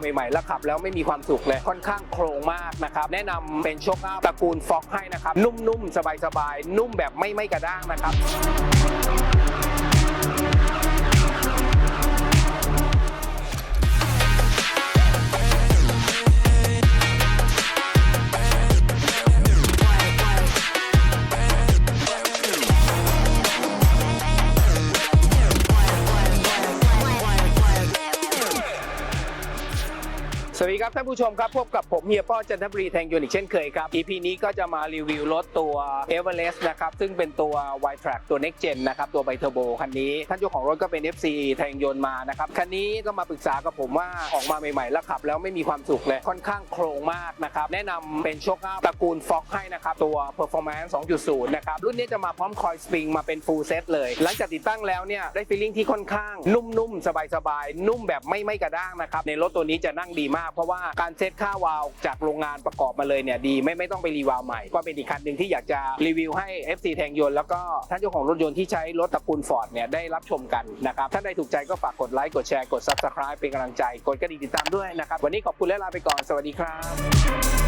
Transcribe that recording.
ใหม่ๆ แล้วขับแล้วไม่มีความสุขเลยค่อนข้างโครงมากนะครับ แนะนำเป็นโชคอัพตระกูลฟ็อกให้นะครับ นุ่มๆ สบายๆ นุ่มแบบไม่ไม่กระด้างนะครับ สวัสดีครับท่านผู้ชมครับพบกับผมเฮียป้อจันทบุรีแทงยนต์อีกเช่นเคยครับ EP นี้ก็จะมารีวิวรถตัว e v e r e s t นะครับซึ่งเป็นตัว y t r a c k ตัว Next Gen นะครับตัวไบเทอร์โบคันนี้ท่านเจ้าของรถก็เป็น FC แทงยน์มานะครับคันนี้ก็มาปรึกษากับผมว่าออกมาใหม่ๆ แล้วขับ แล้วไม่มีความสุขเลยค่อนข้างโครงมากนะครับแนะนำเป็นโชคอัพตระกูลฟ็อกให้นะครับตัว Performance 2.0 นะครับรุ่นนี้จะมาพร้อมคอยสปริงมาเป็น full set เลย หลังจากติดตั้งแล้วเนี่ยได้ฟีลลิ่งที่ค่อนข้างนุ่มๆสบายๆนุ่มแบบไม่ไม่กระด้างนะครับในรถตัวนี้จะนั่งดีมากเพราะว่าการเซตค่าวาล์วจากโรงงานประกอบมาเลยเนี่ยดีไม่ไม่ต้องไปรีวาล์วใหม่ ก็เป็นอีกคันหนึ่งที่อยากจะรีวิวให้ FC แทงยนต์แล้วก็ท่านเจ้าของรถยนต์ที่ใช้รถตระกูลฟอร์ดเนี่ยได้รับชมกันนะครับท่านใดถูกใจก็ฝากกดไลค์กดแชร์กด Subscribe เป็นกำลังใจกดกระดิ่งติดตามด้วยนะครับวันนี้ขอบคุณและลาไปก่อนสวัสดีครับ